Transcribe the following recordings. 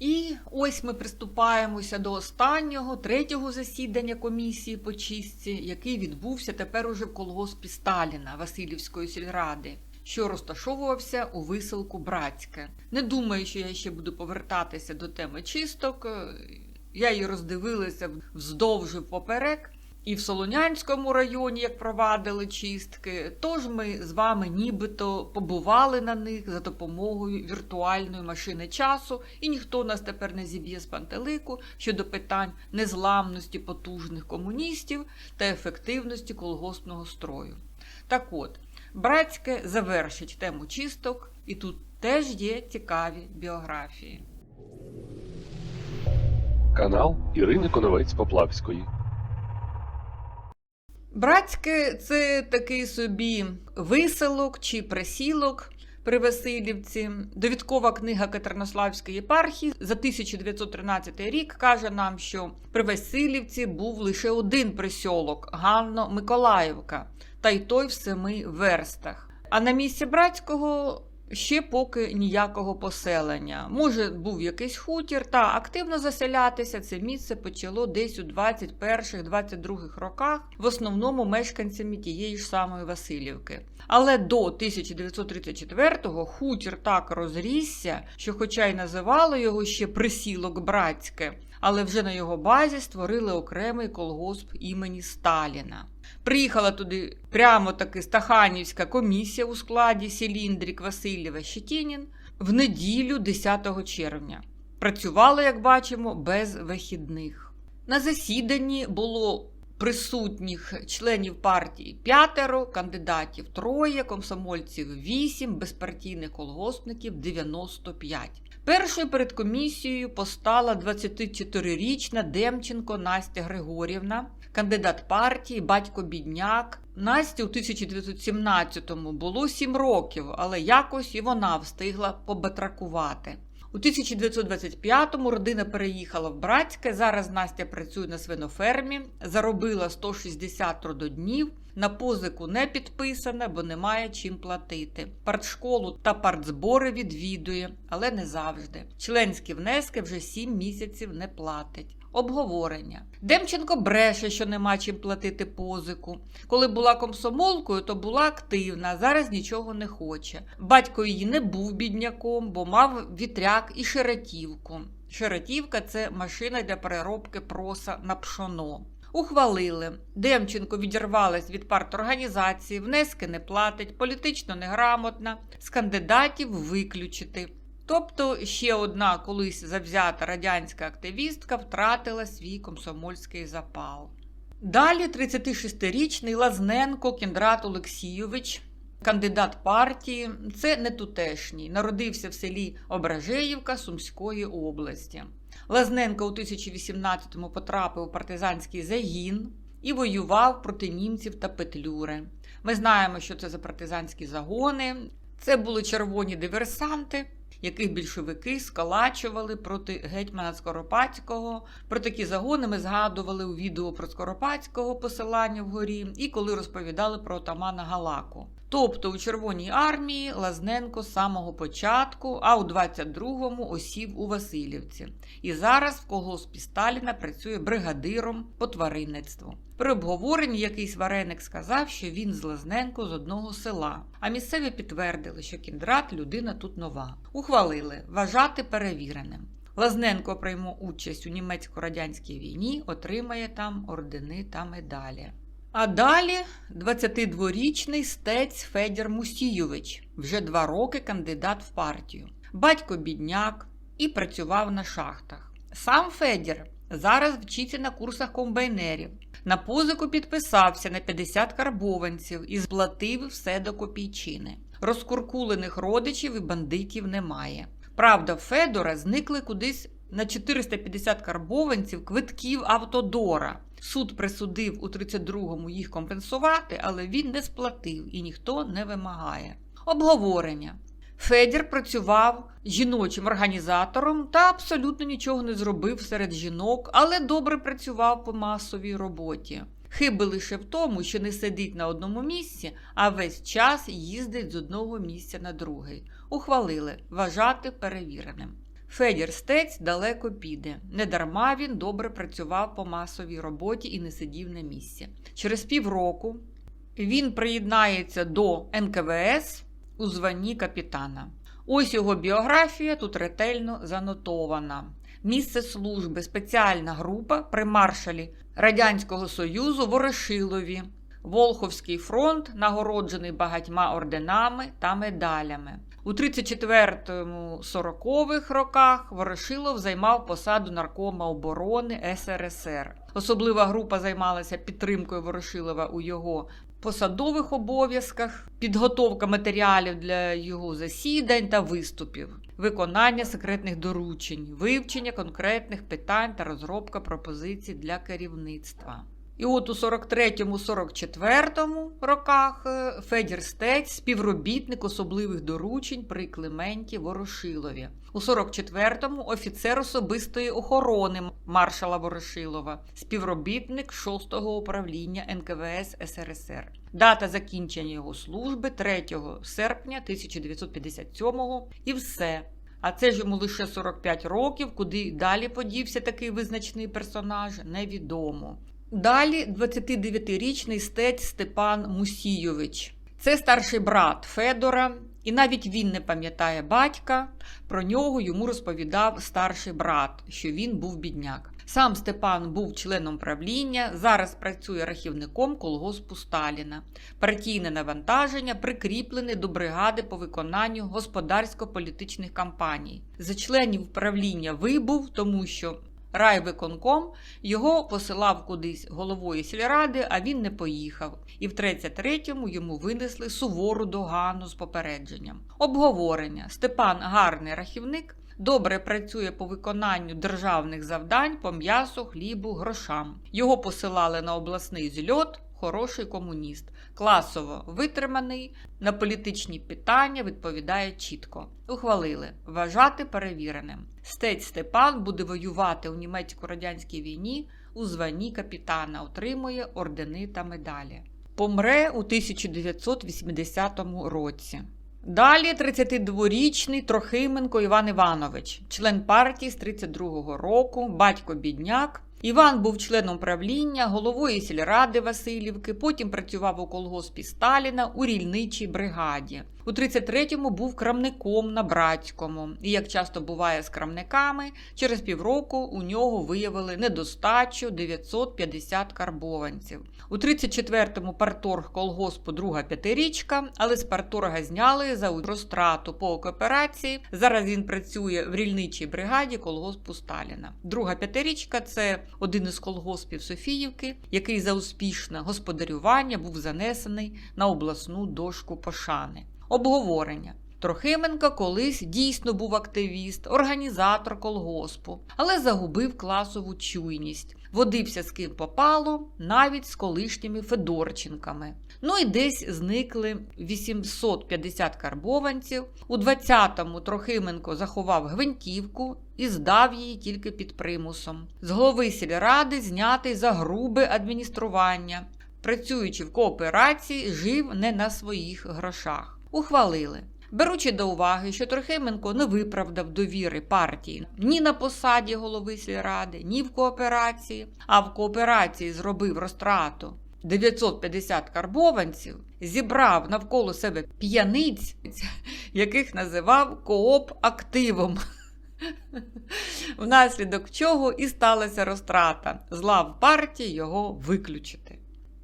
І ось ми приступаємося до останнього, третього засідання комісії по чистці, який відбувся тепер уже в колгоспі Сталіна Васильівської сільради, що розташовувався у виселку Братське. Не думаю, що я ще буду повертатися до теми чисток. Я її роздивилася вздовж поперек. І в Солонянському районі, як провадили чистки, тож ми з вами нібито побували на них за допомогою віртуальної машини часу, і ніхто нас тепер не зіб'є з пантелику щодо питань незламності потужних комуністів та ефективності колгоспного строю. Так от, Братське завершить тему чисток, і тут теж є цікаві біографії. Канал Ірини Коновець Поплавської. Братське це такий собі виселок чи присілок при Васильівці. Довідкова книга Катеринославської єпархії за 1913 рік каже нам, що при Васильівці був лише один присілок Ганно-Миколаївка, та й той в семи верстах. А на місці братського ще поки ніякого поселення. Може, був якийсь хутір, та активно заселятися це місце почало десь у 21-22 роках, в основному мешканцями тієї ж самої Васильівки. Але до 1934-го хутір так розрісся, що, хоча й називали його ще присілок братське, але вже на його базі створили окремий колгосп імені Сталіна. Приїхала туди прямо таки Стаханівська комісія у складі Сіліндрік Васильєва Щетінін в неділю 10 червня. Працювали, як бачимо, без вихідних. На засіданні було присутніх членів партії п'ятеро, кандидатів троє, комсомольців вісім, безпартійних колгоспників 95. Першою перед комісією постала 24-річна Демченко Настя Григорівна, кандидат партії, батько бідняк. Насті у 1917-му було 7 років, але якось і вона встигла побатракувати. У 1925-му родина переїхала в Братське. Зараз Настя працює на свинофермі, заробила 160 трудоднів. На позику не підписана, бо немає чим платити. Партшколу та партзбори відвідує, але не завжди. Членські внески вже 7 місяців не платить. Обговорення. Демченко бреше, що нема чим платити позику. Коли була комсомолкою, то була активна, зараз нічого не хоче. Батько її не був бідняком, бо мав вітряк і шеретівку. Шеретівка це машина для переробки проса на пшоно. Ухвалили. Демченко відірвалась від парторганізації, внески не платить, політично неграмотна, з кандидатів виключити. Тобто ще одна колись завзята радянська активістка втратила свій комсомольський запал. Далі 36-річний Лазненко Кіндрат Олексійович, кандидат партії, це не тутешній, народився в селі Ображеївка Сумської області. Лазненко у 2018-му потрапив у партизанський загін і воював проти німців та Петлюри. Ми знаємо, що це за партизанські загони. Це були червоні диверсанти, яких більшовики скалачували проти гетьмана Скоропадського. Про такі загони ми згадували у відео про Скоропадського посилання вгорі і коли розповідали про отамана Галаку. Тобто у Червоній армії Лазненко з самого початку, а у 22-му осів у Васильівці. І зараз в колгоспі Сталіна працює бригадиром по тваринництву. При обговоренні якийсь вареник сказав, що він з Лазненко з одного села, а місцеві підтвердили, що кіндрат людина тут нова. Ухвалили вважати перевіреним. Лазненко прийме участь у німецько-радянській війні, отримає там ордени та медалі. А далі 22-річний стець Федір Мусійович, вже два роки кандидат в партію. Батько бідняк і працював на шахтах. Сам Федір зараз вчиться на курсах комбайнерів. На позику підписався на 50 карбованців і сплатив все до копійчини. Розкуркулених родичів і бандитів немає. Правда, Федора зникли кудись на 450 карбованців квитків Автодора. Суд присудив у 32-му їх компенсувати, але він не сплатив і ніхто не вимагає. Обговорення. Федір працював жіночим організатором та абсолютно нічого не зробив серед жінок, але добре працював по масовій роботі. Хиби лише в тому, що не сидить на одному місці, а весь час їздить з одного місця на другий. Ухвалили вважати перевіреним. Федір Стець далеко піде. Недарма він добре працював по масовій роботі і не сидів на місці. Через півроку він приєднається до НКВС у званні капітана. Ось його біографія тут ретельно занотована. Місце служби спеціальна група при маршалі Радянського Союзу Ворошилові. Волховський фронт нагороджений багатьма орденами та медалями. У 34-40-х роках Ворошилов займав посаду наркома оборони СРСР. Особлива група займалася підтримкою Ворошилова у його посадових обов'язках, підготовка матеріалів для його засідань та виступів, виконання секретних доручень, вивчення конкретних питань та розробка пропозицій для керівництва. І от у 43-44 роках е, Федір Стець співробітник особливих доручень при Клименті Ворошилові. У 44-му офіцер особистої охорони маршала Ворошилова, співробітник 6-го управління НКВС СРСР. Дата закінчення його служби 3 серпня 1957-го і все. А це ж йому лише 45 років, куди далі подівся такий визначний персонаж, невідомо. Далі 29-річний стець Степан Мусійович. Це старший брат Федора, і навіть він не пам'ятає батька. Про нього йому розповідав старший брат, що він був бідняк. Сам Степан був членом правління, зараз працює рахівником колгоспу Сталіна. Партійне навантаження прикріплене до бригади по виконанню господарсько-політичних кампаній. За членів правління вибув, тому що райвиконком його посилав кудись головою сільради, а він не поїхав. І в 33-му йому винесли сувору догану з попередженням. Обговорення. Степан гарний рахівник. Добре працює по виконанню державних завдань по м'ясу, хлібу, грошам. Його посилали на обласний зльот. Хороший комуніст, класово витриманий, на політичні питання відповідає чітко. Ухвалили вважати перевіреним. Стець Степан буде воювати у німецько-радянській війні у званні капітана, отримує ордени та медалі. Помре у 1980 році. Далі 32-річний Трохименко Іван Іванович, член партії з 32-го року, батько бідняк. Іван був членом правління, головою сільради Васильівки, потім працював у колгоспі Сталіна у рільничій бригаді. У 33-му був крамником на братському. І як часто буває з крамниками, через півроку у нього виявили недостачу 950 карбованців. У 34-му парторг колгоспу друга п'ятирічка, але з парторга зняли за розтрату по кооперації. Зараз він працює в рільничій бригаді колгоспу Сталіна. Друга п'ятирічка це один із колгоспів Софіївки, який за успішне господарювання був занесений на обласну дошку пошани. Обговорення. Трохименко колись дійсно був активіст, організатор колгоспу, але загубив класову чуйність, водився з ким попало, навіть з колишніми Федорченками. Ну і десь зникли 850 карбованців. У 20-му Трохименко заховав гвинтівку і здав її тільки під примусом. З голови сільради знятий за грубе адміністрування. Працюючи в кооперації, жив не на своїх грошах. Ухвалили. Беручи до уваги, що Трохименко не виправдав довіри партії ні на посаді голови сільради, ні в кооперації, а в кооперації зробив розтрату 950 карбованців, зібрав навколо себе п'яниць, яких називав кооп активом. Внаслідок чого і сталася розтрата. Зла в партії його виключити.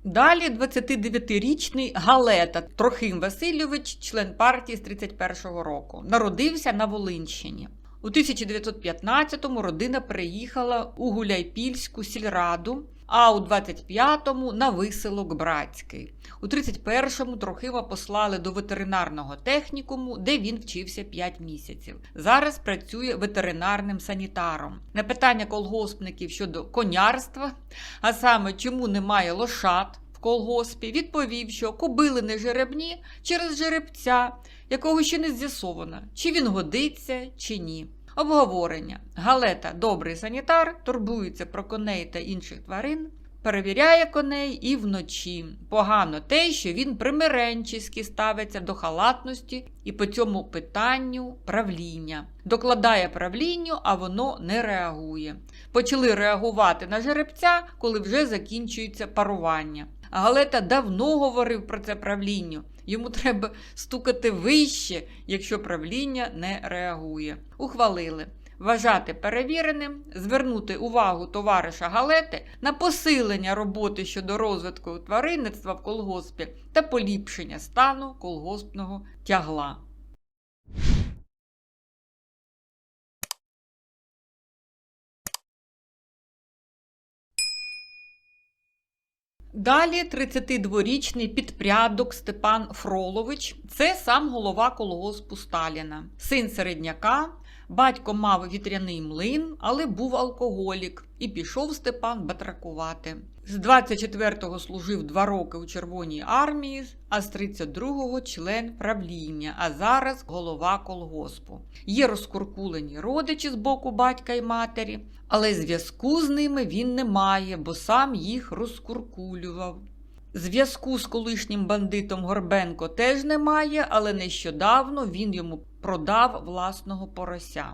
Далі 29-річний Галета Трохим Васильович, член партії з 31-го року, народився на Волинщині. У 1915-му родина приїхала у Гуляйпільську сільраду, а у 25-му на виселок Братський. У 31-му Трохима послали до ветеринарного технікуму, де він вчився 5 місяців. Зараз працює ветеринарним санітаром. На питання колгоспників щодо конярства, а саме чому немає лошад в колгоспі, відповів, що кобили не жеребні через жеребця, якого ще не з'ясовано, чи він годиться, чи ні. Обговорення. Галета, добрий санітар, турбується про коней та інших тварин. перевіряє коней і вночі. Погано те, що він примиренчески ставиться до халатності і по цьому питанню правління. Докладає правлінню, а воно не реагує. Почали реагувати на жеребця, коли вже закінчується парування. Галета давно говорив про це правлінню. Йому треба стукати вище, якщо правління не реагує. Ухвалили вважати перевіреним, звернути увагу товариша Галети на посилення роботи щодо розвитку тваринництва в колгоспі та поліпшення стану колгоспного тягла. Далі 32-річний підпрядок Степан Фролович це сам голова колгоспу Сталіна, син середняка. Батько мав вітряний млин, але був алкоголік, і пішов Степан батракувати. З 24-го служив два роки у Червоній армії, а з 32-го член правління, а зараз голова колгоспу. Є розкуркулені родичі з боку батька і матері, але зв'язку з ними він не має, бо сам їх розкуркулював. Зв'язку з колишнім бандитом Горбенко теж немає, але нещодавно він йому продав власного порося.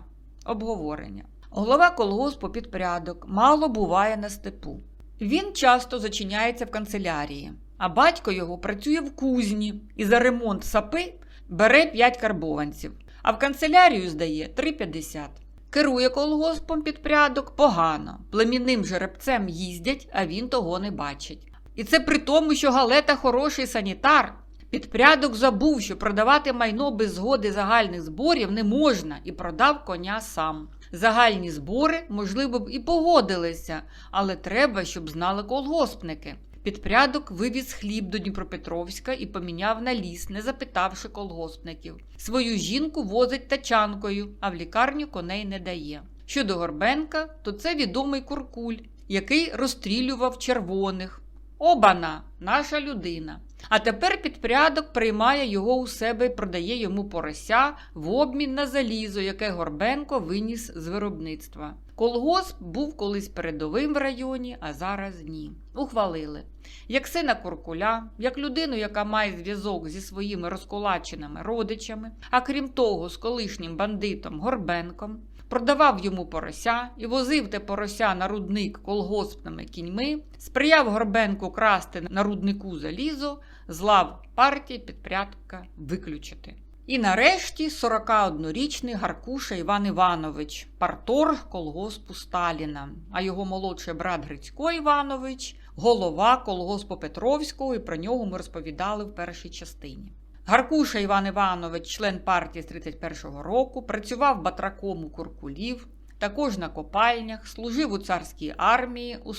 Обговорення. Голова колгоспу підпрядок мало буває на степу. Він часто зачиняється в канцелярії, а батько його працює в кузні і за ремонт сапи бере 5 карбованців, а в канцелярію здає 3,50. Керує колгоспом підпрядок погано. Племінним жеребцем їздять, а він того не бачить. І це при тому, що Галета хороший санітар. Підпрядок забув, що продавати майно без згоди загальних зборів не можна, і продав коня сам. Загальні збори, можливо, б і погодилися, але треба, щоб знали колгоспники. Підпрядок вивіз хліб до Дніпропетровська і поміняв на ліс, не запитавши колгоспників. Свою жінку возить тачанкою, а в лікарню коней не дає. Щодо Горбенка, то це відомий куркуль, який розстрілював червоних. Обана, наша людина. А тепер підпрядок приймає його у себе і продає йому порося в обмін на залізо, яке Горбенко виніс з виробництва. Колгосп був колись передовим в районі, а зараз ні. Ухвалили. Як сина Куркуля, як людину, яка має зв'язок зі своїми розкулаченими родичами, а крім того, з колишнім бандитом Горбенком, продавав йому порося і возив те порося на рудник колгоспними кіньми, сприяв Горбенку красти на руднику залізо, з лав партії підпрядка виключити. І нарешті 41-річний Гаркуша Іван Іванович, парторг колгоспу Сталіна, а його молодший брат Грицько Іванович голова колгоспу Петровського, і про нього ми розповідали в першій частині. Гаркуша Іван Іванович, член партії з 31-го року, працював батраком у Куркулів, також на копальнях, служив у царській армії у,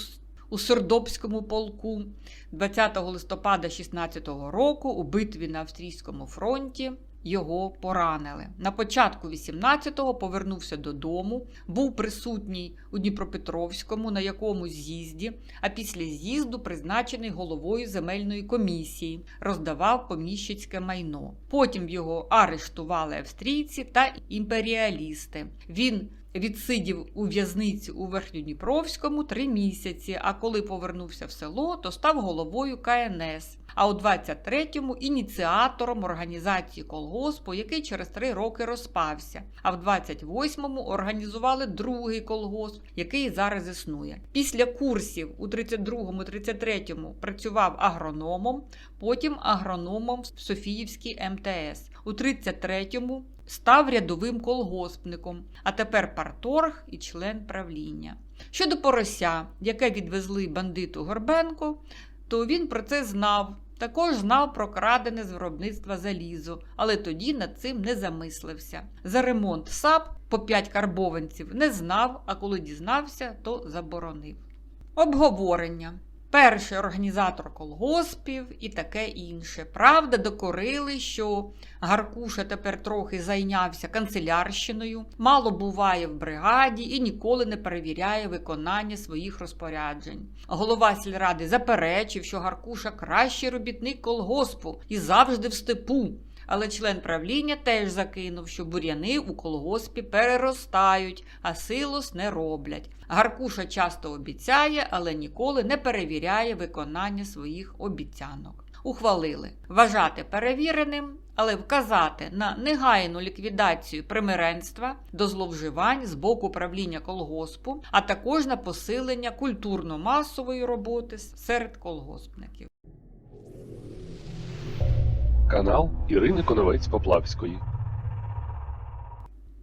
у Сердобському полку 20 листопада 16-го року у битві на Австрійському фронті. Його поранили. На початку 18-го повернувся додому, був присутній у Дніпропетровському на якомусь з'їзді, а після з'їзду призначений головою земельної комісії, роздавав поміщицьке майно. Потім його арештували австрійці та імперіалісти. Він відсидів у в'язниці у Верхньодніпровському три місяці, а коли повернувся в село, то став головою КНС. А у 23-му ініціатором організації колгоспу, який через три роки розпався. А в 28-му організували другий колгосп, який зараз існує. Після курсів у 32-му, 33-му працював агрономом, потім агрономом в Софіївській МТС. У 33-му став рядовим колгоспником, а тепер парторг і член правління. Щодо порося, яке відвезли бандиту Горбенко, то він про це знав. Також знав про крадене з виробництва залізо, але тоді над цим не замислився. За ремонт САП по 5 карбованців не знав, а коли дізнався, то заборонив. Обговорення. Перший організатор колгоспів і таке інше. Правда, докорили, що Гаркуша тепер трохи зайнявся канцелярщиною, мало буває в бригаді і ніколи не перевіряє виконання своїх розпоряджень. Голова сільради заперечив, що Гаркуша кращий робітник колгоспу і завжди в степу. Але член правління теж закинув, що бур'яни у колгоспі переростають, а силос не роблять. Гаркуша часто обіцяє, але ніколи не перевіряє виконання своїх обіцянок. Ухвалили вважати перевіреним, але вказати на негайну ліквідацію примиренства до зловживань з боку правління колгоспу, а також на посилення культурно-масової роботи серед колгоспників. Канал Ірини Коновець Поплавської.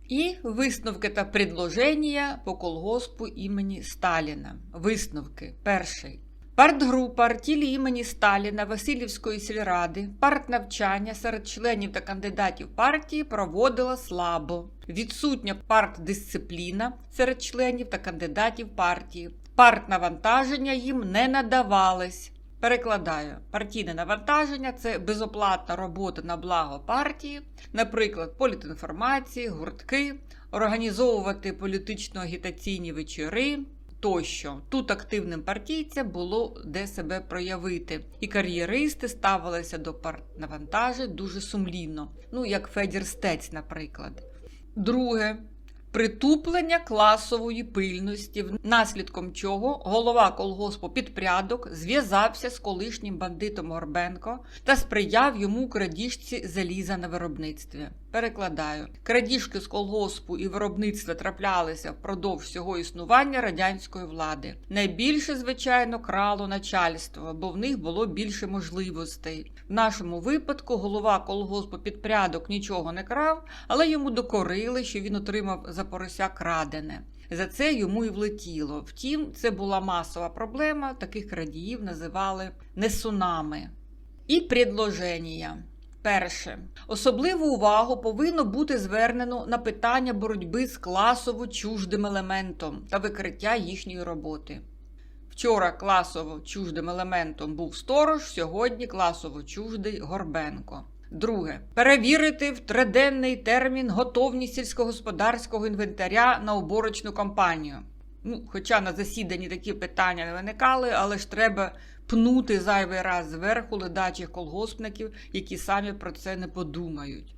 І висновки та предложення по колгоспу імені Сталіна. Висновки. Перший. Партгрупа артілі імені Сталіна Васильівської сільради партнавчання серед членів та кандидатів партії проводила слабо. Відсутня партдисципліна серед членів та кандидатів партії. Партнавантаження їм не надавалось. Перекладаю, партійне навантаження це безоплатна робота на благо партії, наприклад, політінформації, гуртки, організовувати політично-агітаційні вечори тощо. Тут активним партійцям було де себе проявити, і кар'єристи ставилися до партнавантажень дуже сумлінно, ну як Федір Стець, наприклад. Друге. Притуплення класової пильності, наслідком чого голова колгоспу підпрядок зв'язався з колишнім бандитом Горбенко та сприяв йому крадіжці заліза на виробництві. Перекладаю, крадіжки з колгоспу і виробництва траплялися впродовж всього існування радянської влади. Найбільше, звичайно, крало начальство, бо в них було більше можливостей. В нашому випадку голова колгоспу підпрядок нічого не крав, але йому докорили, що він отримав за порося крадене. За це йому і влетіло. Втім, це була масова проблема. Таких крадіїв називали несунами. І предложення. Перше. Особливу увагу повинно бути звернено на питання боротьби з класово чуждим елементом та викриття їхньої роботи. Вчора класово чуждим елементом був сторож, сьогодні класово чуждий Горбенко. Друге. Перевірити в триденний термін готовність сільськогосподарського інвентаря на уборочну кампанію. Ну, хоча на засіданні такі питання не виникали, але ж треба пнути зайвий раз зверху ледачих колгоспників, які самі про це не подумають.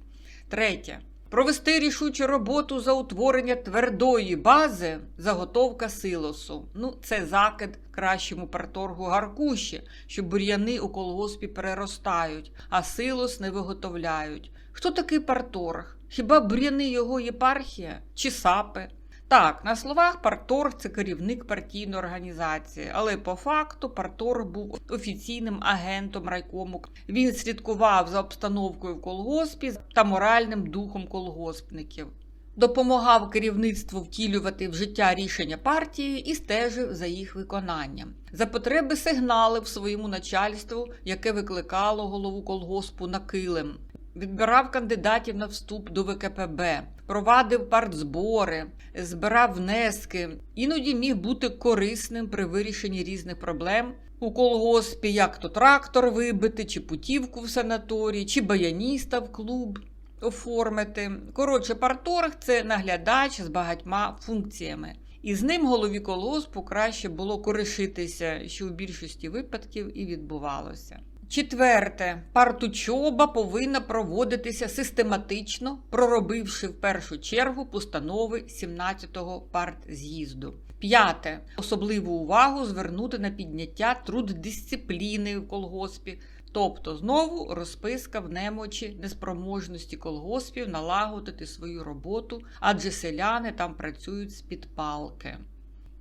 Третє. Провести рішучу роботу за утворення твердої бази заготовка силосу. Ну, це закид кращому парторгу Гаркуші, що бур'яни у колгоспі переростають, а силос не виготовляють. Хто такий парторг? Хіба бур'яни його єпархія чи сапи? Так, на словах парторг це керівник партійної організації, але по факту парторг був офіційним агентом райкому. Він слідкував за обстановкою в колгоспі та моральним духом колгоспників. Допомагав керівництву втілювати в життя рішення партії і стежив за їх виконанням. За потреби сигналив своєму начальству, яке викликало голову колгоспу на килим. Відбирав кандидатів на вступ до ВКПБ, провадив партзбори, збирав внески, іноді міг бути корисним при вирішенні різних проблем у колгоспі, як то трактор вибити, чи путівку в санаторій, чи баяніста в клуб оформити. Коротше, парторг це наглядач з багатьма функціями. І з ним голові колгоспу краще було коришитися, що в більшості випадків і відбувалося. Четверте, партучоба повинна проводитися систематично, проробивши в першу чергу постанови 17-го партз'їзду. П'яте. Особливу увагу звернути на підняття труддисципліни в колгоспі, тобто знову розписка в немочі неспроможності колгоспів налагодити свою роботу, адже селяни там працюють з-під палки.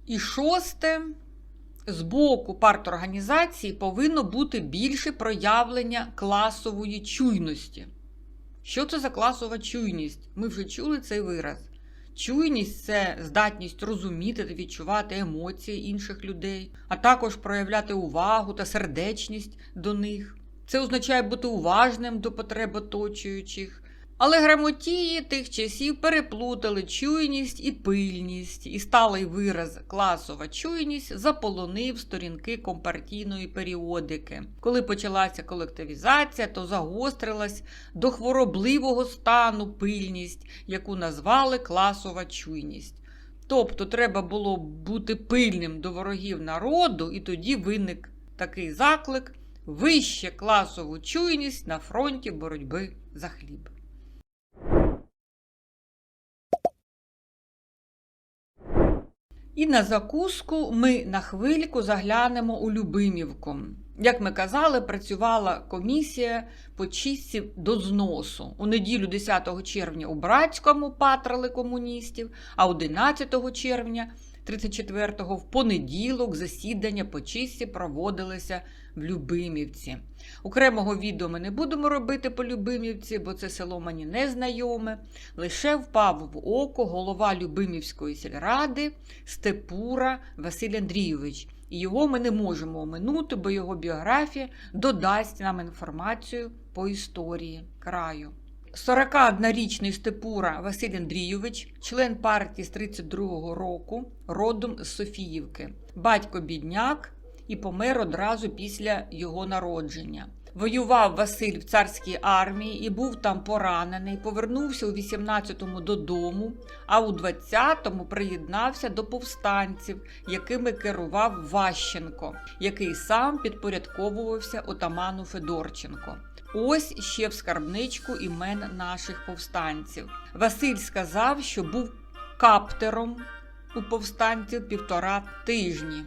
І шосте. З боку парторганізації повинно бути більше проявлення класової чуйності. Що це за класова чуйність? Ми вже чули цей вираз. Чуйність це здатність розуміти та відчувати емоції інших людей, а також проявляти увагу та сердечність до них. Це означає бути уважним до потреб оточуючих. Але грамотії тих часів переплутали чуйність і пильність, і сталий вираз класова чуйність заполонив сторінки компартійної періодики. Коли почалася колективізація, то загострилась до хворобливого стану пильність, яку назвали класова чуйність. Тобто треба було бути пильним до ворогів народу, і тоді виник такий заклик вище класову чуйність на фронті боротьби за хліб. І на закуску ми на хвильку заглянемо у Любимівку. Як ми казали, працювала комісія по чистці до зносу. У неділю 10 червня у Братському патрали комуністів, а 11 червня 34-го в понеділок засідання по чистці проводилися в Любимівці. Окремого відео ми не будемо робити по Любимівці, бо це село мені не знайоме. Лише впав в око голова Любимівської сільради Степура Василь Андрійович. І його ми не можемо оминути, бо його біографія додасть нам інформацію по історії краю. 41-річний Степура Василь Андрійович, член партії з 32-го року, родом з Софіївки, батько бідняк і помер одразу після його народження. Воював Василь в царській армії і був там поранений. Повернувся у 18-му додому, а у 20-му приєднався до повстанців, якими керував Ващенко, який сам підпорядковувався отаману Федорченко. Ось ще в скарбничку імен наших повстанців. Василь сказав, що був каптером у повстанців півтора тижні.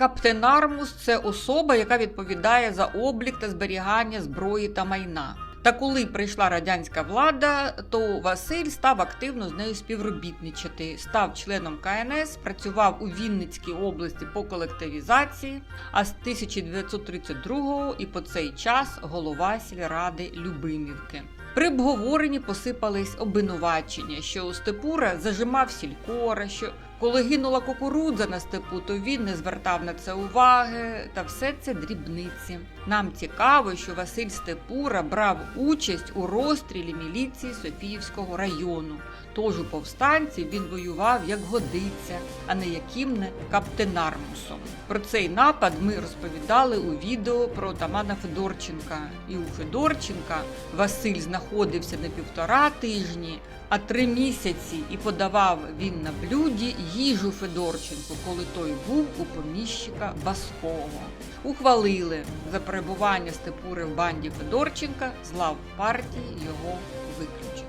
Каптенармус це особа, яка відповідає за облік та зберігання зброї та майна. Та коли прийшла радянська влада, то Василь став активно з нею співробітничати, став членом КНС, працював у Вінницькій області по колективізації, а з 1932 і по цей час голова сільради Любимівки. При обговоренні посипались обвинувачення, що Степура зажимав сількора, що коли гинула кукурудза на степу, то він не звертав на це уваги, та все це дрібниці. Нам цікаво, що Василь Степура брав участь у розстрілі міліції Софіївського району. Тож у повстанців він воював як годиться, а не яким не каптенармусом. Про цей напад ми розповідали у відео про отамана Федорченка. І у Федорченка Василь знаходився не півтора тижні, а три місяці, і подавав він на блюді їжу Федорченку, коли той був у поміщика Баскова. Ухвалили за перебування Степури в банді Федорченка з лав партії його виключити.